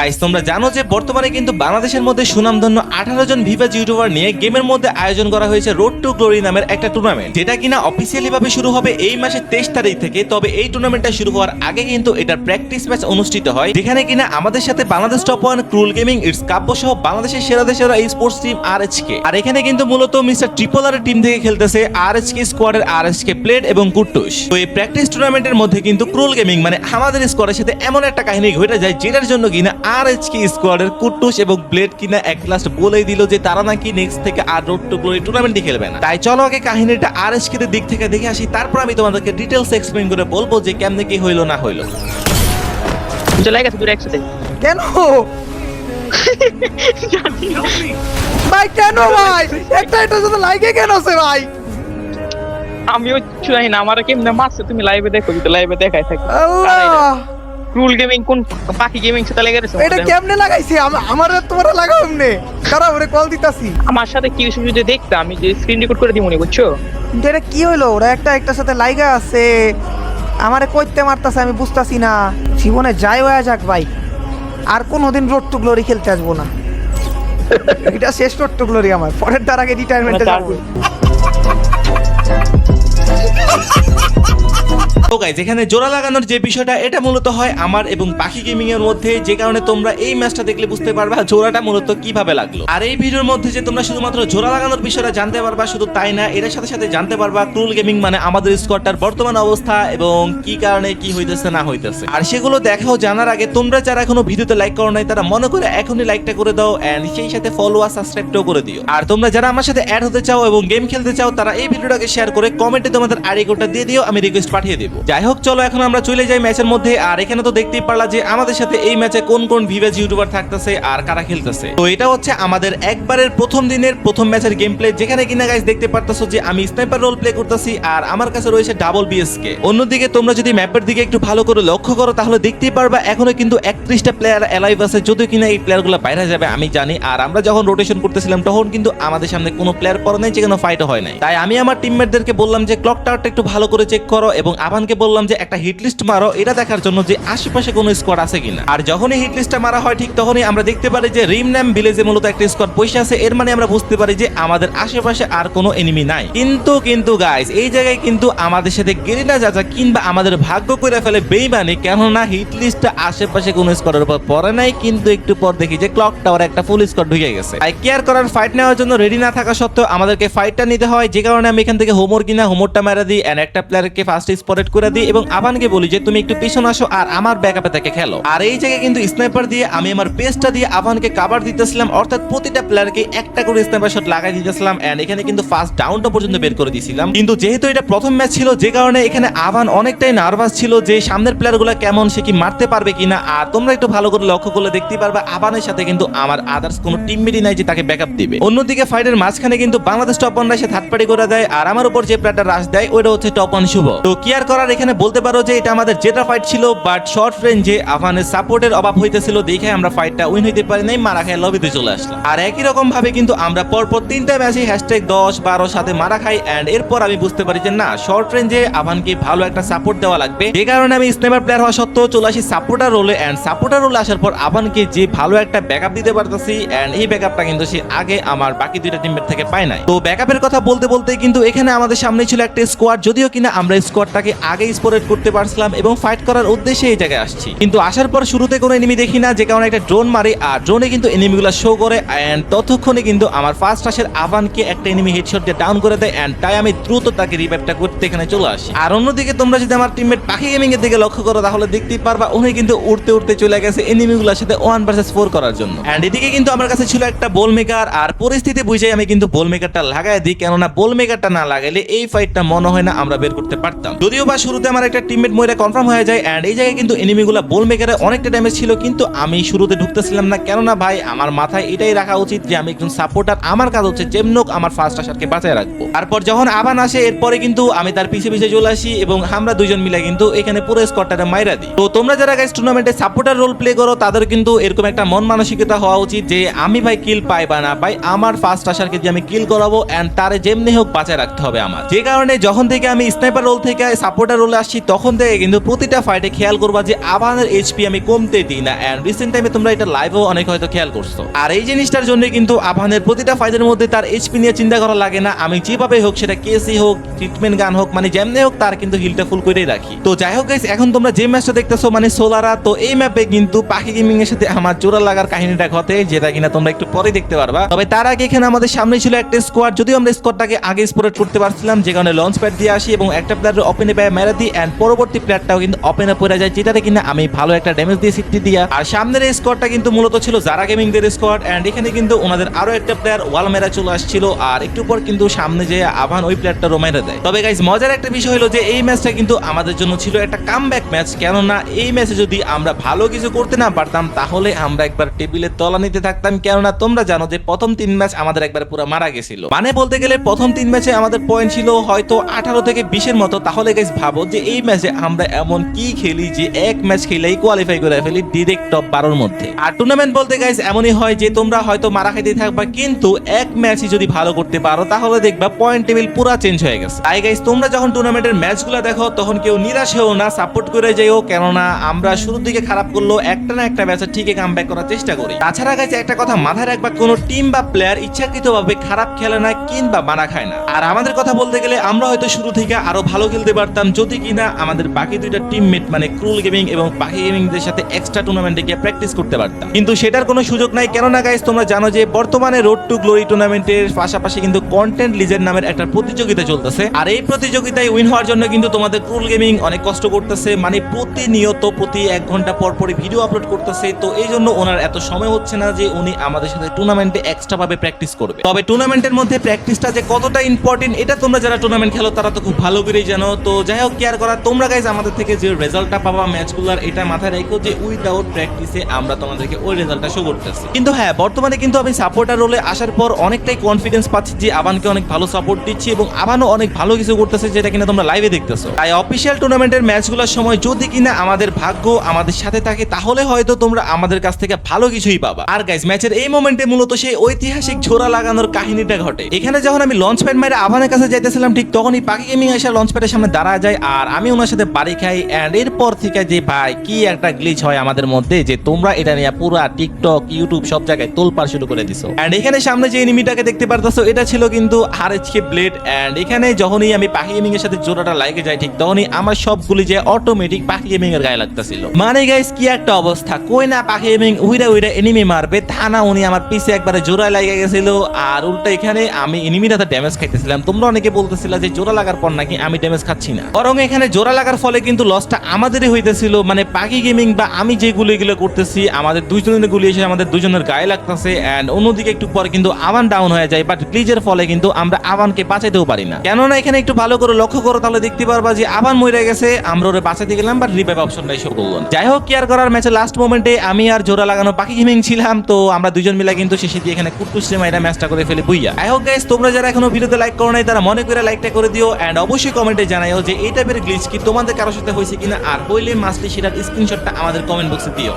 Guys তোমরা জানো যে বর্তমানে কিন্তু বাংলাদেশের মধ্যে সুনামধন্য আঠারো জন ভিভাজ ইউটিউবার নিয়ে গেমের মধ্যে আয়োজন করা হয়েছে রোড টু গ্লোরি নামের একটা টুর্নামেন্ট যেটা কিনা অফিসিয়ালি ভাবে শুরু হবে এই মাসের তেইশ তারিখ থেকে, তবে এই টুর্নামেন্টটা শুরু হওয়ার আগে কিন্তু এটার প্র্যাকটিস ম্যাচ অনুষ্ঠিত হয়, যেখানে কিনা আমাদের সাথে বাংলাদেশ টপ ওয়ান ক্রুল গেমিং ইটস কাব্য সহ বাংলাদেশের সেরা দেশের এই স্পোর্টস টিম আর কে আর এখানে কিন্তু মূলত মিস্টার ট্রিপল আর টিম থেকে খেলতেছে আর এইচ কে স্কোয়াডের আর এইচ কে প্লেট এবং কুট্টুস তো এই প্র্যাকটিস টুর্নামেন্টের মধ্যে কিন্তু ক্রুল গেমিং মানে আমাদের স্কোয়াডের সাথে এমন একটা কাহিনী ঘটে যায়, যেটার জন্য কিনা আর এইচ কে স্কোয়াডের কুটুস এবং ব্লেড কিনা এক লাস্ট বলেই দিল যে তারা নাকি নেক্সট থেকে আর রোড টু গ্লোরি টুর্নামেন্টই খেলবে না। তাই চলো আগে কাহিনীটা আর এইচ কে দিক থেকে দেখে আসি তারপর আমি তোমাদেরকে ডিটেলস এক্সপ্লেন করে বলব যে কেমনে কি হইল না হইল। চলে গেছে দূরে একসাথে। কেন? ভাই কেন ভাই? একটা এটা সাথে লাইকে কেন আছে ভাই? আমিও জানি না আমার কেমনে মারছে তুমি লাইভে দেখো যদি লাইভে দেখাই থাকি। আল্লাহ! রুল গেমিং কোন পাখি গেমিং সাথে লেগে গেছে এটা কেমনে লাগাইছি? আম- আমার তোমার লাগাও এমনি? খারাপ ওরে কল দিতাছি। আমার সাথে কি কিছু যদি দেখতে আমি যে স্ক্রিন রেকর্ড করে দিই মনে বুঝছ এটা কি হইল? ওরা একটা একটার সাথে লাইগা আছে। আমারে কইতে মারতাছে আমি বুঝতাছি না। জীবনে যাই হয়ে যাক ভাই। আর কোনোদিন রোড টু গ্লোরি খেলতে আসব না। এটা শেষ রোড টু গ্লোরি আমার। পরের তার আগে রিটায়ারমেন্টে মানে যাব। তো গাইজ এখানে জোড়া লাগানোর যে বিষয়টা, এটা মূলত হয় আমার এবং পাখি গেমিং এর মধ্যে, যে কারণে তোমরা এই ম্যাচটা দেখলে বুঝতে পারবা জোড়াটা মূলত কীভাবে লাগল। আর এই ভিডিওর মধ্যে যে তোমরা শুধুমাত্র জোড়া লাগানোর বিষয়টা জানতে পারবা, শুধু তাই না এর সাথে সাথে জানতে পারবা ক্রুল গেমিং মানে আমাদের স্কোয়াডটার বর্তমান অবস্থা এবং কি কারণে, কি হইতেছে, না হইতেছে। আর সেগুলো দেখাও জানার আগে তোমরা যারা এখনও ভিডিওতে লাইক করো নাই, তারা মনে করে এখনই লাইকটা করে দাও এন্ড সেই সাথে ফলো আর সাবস্ক্রাইবটাও করে দিও। আর তোমরা যারা আমার সাথে অ্যাড হতে চাও এবং গেম খেলতে চাও, তারা এই ভিডিওটাকে শেয়ার করে কমেন্টে তোমাদের আইডি কোডটা দিয়ে দিও, আমি রিকোয়েস্ট পাঠিয়ে দেবো। যাই হোক চলো এখন আমরা চলে যাই ম্যাচের মধ্যে। আর এখানে তো দেখতেই পারলা যে আমাদের সাথে এই ম্যাচে কোন কোন ভিভেজ ইউটিউবার থাকতেছে আর কারা খেলতেছে। তো এটা হচ্ছে আমাদের একবারের প্রথম দিনের প্রথম ম্যাচের গেম প্লে যেখানে কিনা গাইস দেখতে পারতেছো যে আমি স্নাইপার রোল প্লে করতেছি আর আমার কাছে রয়েছে ডাবল বিএসকে অন্যদিকে তোমরা যদি ম্যাপের দিকে একটু ভালো করে লক্ষ্য করো, তাহলে দেখতেই পারবা এখনও কিন্তু একত্রিশটা প্লেয়ার অ্যালাইভ আছে। যদিও কিনা এই প্লেয়ারগুলো বাইরে যাবে, আমি জানি। আর আমরা যখন রোটেশন করতেছিলাম, তখন কিন্তু আমাদের সামনে কোনো প্লেয়ার পড়ে নাই, যেখানে ফাইটও হয় নাই। তাই আমি আমার টিমমেটদেরকে বললাম যে ক্লক টাওয়ারটা একটু ভালো করে চেক করো এবং আবানকে বললাম যে একটা হিট লিস্ট মারো, এটা দেখার জন্য যে আশেপাশে কোনো স্কোয়াড আছে কিনা। আর যখনই হিট লিস্টটা মারা হয়, ঠিক তখনই আমরা দেখতে পারি যে রিমনাম ভিলেজে মূলত একটা স্কোয়াড বসে আছে। এর মানে আমরা বুঝতে পারি যে আমাদের আশেপাশে আর কোনো এনিমি নাই। কিন্তু কিন্তু গাইস এই জায়গায় কিন্তু আমাদের সাথে গেরিনা যাচা কিংবা আমাদের ভাগ্য করে ফেলে বেইমানি, কেননা হিট লিস্টটা আশেপাশে কোনো স্কোয়াডের উপর পড়ে নাই। কিন্তু একটু পর দেখি যে ক্লক টাওয়ার একটা ফুল স্কোয়াড ঢুকে গেছে। তাই কেয়ার করার ফাইট নেওয়ার জন্য রেডি না থাকা সত্ত্বেও আমাদেরকে ফাইটটা নিতে হয়। যে কারণে আমি এখান থেকে হোমর কিনা হোমরটা মেরা দিই। এন্ড একটা প্লেয়ারকে ফার্স্ট স্পটেড করে দিই এবং আবানকে বলি যে, তুমি একটু পিছনে আসো আর আমার ব্যাকআপে থেকে খেলো। আর এই জায়গায় কিন্তু স্নাইপার দিয়ে আমি আমার পেসটা দিয়ে আবানকে কাভার দিতেছিলাম। অর্থাৎ প্রতিটা প্লেয়ারকে একটা করে স্নাইপার শট লাগাই দিতেছিলাম এন্ড এখানে কিন্তু ফার্স্ট ডাউনটা পর্যন্ত বের করে দিয়েছিলাম কিন্তু যেহেতু এটা প্রথম ম্যাচ ছিল, যে কারণে এখানে আবান অনেকটাই নার্ভাস ছিল যে, সামনের প্লেয়ারগুলো কেমন, সে কি মারতে পারবে কিনা? আর তোমরা একটু ভালো করে লক্ষ্য করলে দেখতে পারবে, আবানের সাথে কিন্তু আমার আদার্স কোনো টিমমেটই নাই যে তাকে ব্যাকআপ দিবে। অন্যদিকে ফাইটের মাঝখানে কিন্তু বাংলাদেশ টপ ওয়ানরা সে থার্ড পার্টি করে দেয়। আর আমার উপর যে প্লেয়ারটা রাশ দেয় ওটা হচ্ছে টপ ওয়ান শুভ। তো কেয়ার করার এখানে বলতে পারো যে এটা আমাদের যেটা ফাইট ছিল বাট শর্ট রেঞ্জে আফগানের সাপোর্টের অভাব হইতেছিল দেখে আমরা ফাইটটা উইন হইতে পারি নাই মারা খাই লবিতে চলে আসলাম। আর একই রকম ভাবে কিন্তু আমরা পরপর তিনটা ম্যাচে হ্যাশট্যাগ দশ, বারো সাথে মারা খাই এন্ড এরপর আমি বুঝতে পারি যে না শর্ট রেঞ্জে আফগানকে ভালো একটা সাপোর্ট দেওয়া লাগবে। যে কারণে আমি স্নেমার প্লেয়ার হওয়া সত্ত্বেও চলে আসি সাপোর্টার রোলে এন্ড সাপোর্টার রোলে আসার পর আফগানকে যে ভালো একটা ব্যাকআপ দিতে পারতেছি এন্ড এই ব্যাকআপটা কিন্তু সে আগে আমার বাকি দুইটা টিমের থেকে পায় নাই। তো ব্যাকআপের কথা বলতে বলতে কিন্তু এখানে আমাদের সামনে ছিল একটা স্কোয়াড যদিও কিনা আমরা স্কোয়াডটাকে আগে স্পোরেট করতে পারছিলাম এবং ফাইট করার উদ্দেশ্যে এই জায়গায় আসছি। কিন্তু আসার পর শুরুতে কোনো এনিমি দেখি না, যে কারণে একটা ড্রোন মারি, আর ড্রোনে কিন্তু এনিমিগুলো শো করে এন্ড ততক্ষণে কিন্তু আমার ফার্স্ট আসের আভানকে একটা এনিমি হেডশট দিয়ে ডাউন করে দেয় অ্যান্ড তাই আমি দ্রুত তাকে রিভাইভটা করতে এখানে চলে আসি। আর অন্যদিকে তোমরা যদি আমার টিমমেট পাখি গেমিং এর দিকে লক্ষ্য করো, তাহলে দেখতেই পারবা উনি কিন্তু উড়তে উড়তে চলে গেছে এনিমিগুলোর সাথে ওয়ান ভার্সেস ফোর করার জন্য। এন্ড এদিকে কিন্তু আমার কাছে ছিল একটা বল মেকার আর পরিস্থিতি বুঝে আমি কিন্তু বল মেকারটা লাগাই দিই, কেননা বল মেকারটা না লাগাইলে এই ফাইটটা মনে হয় না আমরা বের করতে পারতাম। যদিও বা শুরুতে আমার একটা টিমমেট ময়রা কনফার্ম হয়ে যায় এন্ড এই জায়গায় কিন্তু এনিমিগুলো বল মেকারে অনেকটা ড্যামেজ ছিল, কিন্তু আমি শুরুতে ঢুকতেছিলাম না। কেননা ভাই, আমার মাথায় এটাই রাখা উচিত যে আমি একজন সাপোর্টার আমার কাজ হচ্ছে যেমনক আমার ফার্স্ট আসারকে বাঁচায় রাখব। তারপর যখন আবান আসে, এরপরে কিন্তু আমি তার পিছে পিছে চলে আসি এবং আমরা দুজন মিলে কিন্তু এখানে পুরো স্কোয়াডটারে মাইরা দিই। তো তোমরা যারা গাইস টুর্নামেন্টে সাপোর্টার রোল প্লে করো, তাদের কিন্তু এরকম একটা মন মানসিকতা হওয়া উচিত যে আমি ভাই কিল পাই বা না পাই, আমার ফার্স্ট আসারকে যে আমি কিল করাবো এন্ড তারে যেমনি হোক বাঁচায় রাখতে হবে আমার। যে কারণে যখন থেকে আমি স্নাইপার রোল থেকে সাপোর্ট সাপোর্টার রোলে আসছি, তখন থেকে কিন্তু প্রতিটা ফাইটে খেয়াল করবা যে আবানের এইচপি আমি কমতে দিই না। এন্ড রিসেন্ট টাইমে তোমরা এটা লাইভেও অনেক হয়তো খেয়াল করছ। আর এই জিনিসটার জন্য কিন্তু আবানের প্রতিটা ফাইটের মধ্যে তার এইচপি নিয়ে চিন্তা করা লাগে না। আমি যেভাবে হোক, সেটা কেসি হোক ট্রিটমেন্ট গান হোক মানে যেমনি হোক, তার কিন্তু হিলটা ফুল করেই রাখি। তো যাই হোক গাইস এখন তোমরা যে ম্যাচটা দেখতেছো মানে সোলারা, তো এই ম্যাপে কিন্তু পাখি গেমিং এর সাথে আমার জোড়া লাগার কাহিনীটা ঘটে, যেটা কিনা তোমরা একটু পরে দেখতে পারবা। তবে তার আগে এখানে আমাদের সামনে ছিল একটা স্কোয়াড যদিও আমরা স্কোয়াডটাকে আগে স্পোরেট করতে পারছিলাম, যে কারণে লঞ্চ প্যাড দিয়ে আসি এবং একটা প্লেয়ার ওপেনে পায় মেরা দিই এন্ড পরবর্তী প্লেয়ারটাও কিন্তু ওপেনে পড়ে যায়, যেটাতে কিনা আমি ভালো একটা ড্যামেজ দিয়ে সিটি দিয়া। আর সামনের এই স্কোয়াডটা কিন্তু মূলত ছিল যারা গেমিং দের স্কোয়াড এন্ড এখানে কিন্তু ওনাদের আরও একটা প্লেয়ার ওয়াল মেরা চলে আসছিল, আর একটু পর কিন্তু সামনে যে আভান ওই প্লেয়ারটা রোমাইরা দেয়। তবে গাইজ মজার একটা বিষয় হলো যে এই ম্যাচটা কিন্তু আমাদের জন্য ছিল একটা কামব্যাক ম্যাচ কেননা এই ম্যাচে যদি আমরা ভালো কিছু করতে না পারতাম, তাহলে আমরা একবার টেবিলের তলা নিতে থাকতাম, কেননা তোমরা জানো যে প্রথম তিন ম্যাচ আমাদের একবার পুরো মারা গেছিল। মানে বলতে গেলে প্রথম তিন ম্যাচে আমাদের পয়েন্ট ছিল হয়তো আঠারো থেকে বিশের মতো, তাহলে গাইজ যে এই ম্যাচে আমরা এমন কি খেলি যে এক ম্যাচ খেলেই কোয়ালিফাই করে ফেলি ডিরেক্ট টপ বারোর মধ্যে। আর টুর্নামেন্ট বলতে গাইজ এমনই হয় যে তোমরা হয়তো মারা খাইতে থাকবা, কিন্তু এক ম্যাচই যদি ভালো করতে পারো, তাহলে দেখবা পয়েন্ট টেবিল পুরো চেঞ্জ হয়ে গেছে। তাই গাইজ তোমরা যখন টুর্নামেন্টের ম্যাচগুলো দেখো, তখন কেউ নিরাশ হও না সাপোর্ট করে যাইও, কেননা আমরা শুরুর দিকে খারাপ করলেও একটা না একটা ম্যাচে ঠিকই কাম করার চেষ্টা করি। তাছাড়া গাইজ একটা কথা মাথায় রাখবা, কোনো টিম বা প্লেয়ার ইচ্ছাকৃতভাবে খারাপ খেলে না, কিংবা মারা খায় না। আর আমাদের কথা বলতে গেলে, আমরা হয়তো শুরু থেকে আরও ভালো খেলতে পারতাম যদি কিনা আমাদের বাকি দুইটা টিমমেট মানে ক্রুল গেমিং এবং পাখি গেমিং দের সাথে এক্সট্রা টুর্নামেন্টে গিয়ে প্র্যাকটিস করতে পারতাম। কিন্তু সেটার কোনো সুযোগ নাই। কেননা গাইজ তোমরা জানো যে বর্তমানে রোড টু গ্লোরি টুর্নামেন্টের পাশাপাশি কিন্তু কন্টেন্ট লিজের নামের একটা প্রতিযোগিতা চলতেছে। আর এই প্রতিযোগিতায় উইন হওয়ার জন্য কিন্তু তোমাদের ক্রুল গেমিং অনেক কষ্ট করতেছে। মানে প্রতিনিয়ত প্রতি এক ঘণ্টা পর পরই ভিডিও আপলোড করতেছে। তো এই জন্য ওনার এত সময় হচ্ছে না যে উনি আমাদের সাথে টুর্নামেন্টে এক্সট্রা ভাবে প্র্যাকটিস করবে। তবে টুর্নামেন্টের মধ্যে প্র্যাকটিসটা যে কতটা ইম্পর্টেন্ট এটা তোমরা যারা টুর্নামেন্ট খেলো তারা তো খুব ভালো করেই জানো। তো যাই হোক কেয়ার করা। তোমরা গাইজ আমাদের থেকে যে রেজাল্টটা পাবা ম্যাচগুলোর এটা মাথায় রেখো যে উইদাউট প্র্যাকটিসে আমরা তোমাদেরকে ওই রেজাল্টটা শো করতেছি। কিন্তু হ্যাঁ বর্তমানে কিন্তু আমি সাপোর্টার রোলে আসার পর অনেকটাই কনফিডেন্স পাচ্ছি যে আবানকে অনেক ভালো সাপোর্ট দিচ্ছি এবং আবানও অনেক ভালো কিছু করতেছে যেটা কিনা তোমরা লাইভে দেখতেছো। তাই অফিসিয়াল টুর্নামেন্টের ম্যাচগুলোর সময় যদি কিনা আমাদের ভাগ্য আমাদের সাথে থাকে, তাহলে হয়তো তোমরা আমাদের কাছ থেকে ভালো কিছুই পাবা। আর গাইজ ম্যাচের এই মোমেন্টে মূলত সেই ঐতিহাসিক ঝোরা লাগানোর কাহিনীটা ঘটে। এখানে যখন আমি লঞ্চ প্যাড মেরে আভানের কাছে যাইতেছিলাম, ঠিক তখনই পাখি গেমিং এসে লঞ্চ প্যাডের সামনে দাঁড়া যায়। আর আমি ওনার সাথে বাড়ি খাই এন্ড এরপর থেকে যে ভাই, কি একটা গ্লিচ হয় আমাদের মধ্যে যে তোমরা এটা নিয়ে পুরা টিকটক ইউটিউব সব জায়গায় তোলপাড় শুরু করে দিছো। এন্ড এখানে সামনে যে এনিমিটাকে দেখতে পারতেছো, এটা ছিল কিন্তু আর এইচকে ব্লেড এন্ড এখানে যখনই আমি পাখি গেমিং এর সাথে জোড়াটা লাগে যায় ঠিক তখনই আমার সবগুলি যে অটোমেটিক পাখি গেমিং এর গায়ে লাগতেছিল। মানে গাইস কি একটা অবস্থা। কই না পাখি গেমিং উইরা উইরা এনিমি মারবে, তা না উনি আমার পিছে একবারে জোড়ায় লাগে গেছিল। আর উল্টা এখানে আমি এনিমির হাতে ড্যামেজ খাইতেছিলাম। তোমরা অনেকে বলতেছিল যে জোড়া লাগার পর নাকি আমি ড্যামেজ খাচ্ছি না। বরং এখানে জোড়া লাগার ফলে কিন্তু লসটা আমাদেরই হইতেছিল। মানে পাখি গেমিং বা আমি যে গুলিগুলো করতেছি, আমাদের দুইজনের গুলি এসে আমাদের দুজনের গায়ে লাগতেছে অ্যান্ড অন্যদিকে একটু পর কিন্তু আবান ডাউন হয়ে যায় বাট গ্লিজের ফলে কিন্তু আমরা আবানকে বাঁচাইতেও পারি না। কেননা এখানে একটু ভালো করে লক্ষ্য করো, তাহলে দেখতে পারবা যে আবান মরে গেছে, আমরা ওরে বাঁচাতে গেলাম বাট রিভাইভ অপশনটাই শো করল যাই হোক কেয়ার করার ম্যাচের লাস্ট মোমেন্টে আমি আর জোড়া লাগানো পাখি গেমিং ছিলাম, তো আমরা দুজন মিলে কিন্তু শেষে দিয়ে এখানে কুটকুসে মাইরা ম্যাচটা করে ফেলে বুইয়া। আই হোক গাইস তোমরা যারা এখনও ভিডিওতে লাইক করো নাই, তারা মনে করে লাইকটা করে দিও অ্যান্ড অবশ্যই কমেন্টে জানাইও যে এই টাইপের গ্লিচ কি তোমাদের কারোর সাথে হয়েছে কিনা? আর হইলে মাসলি সেটার স্ক্রিনশটটা আমাদের কমেন্ট বক্সে দিও।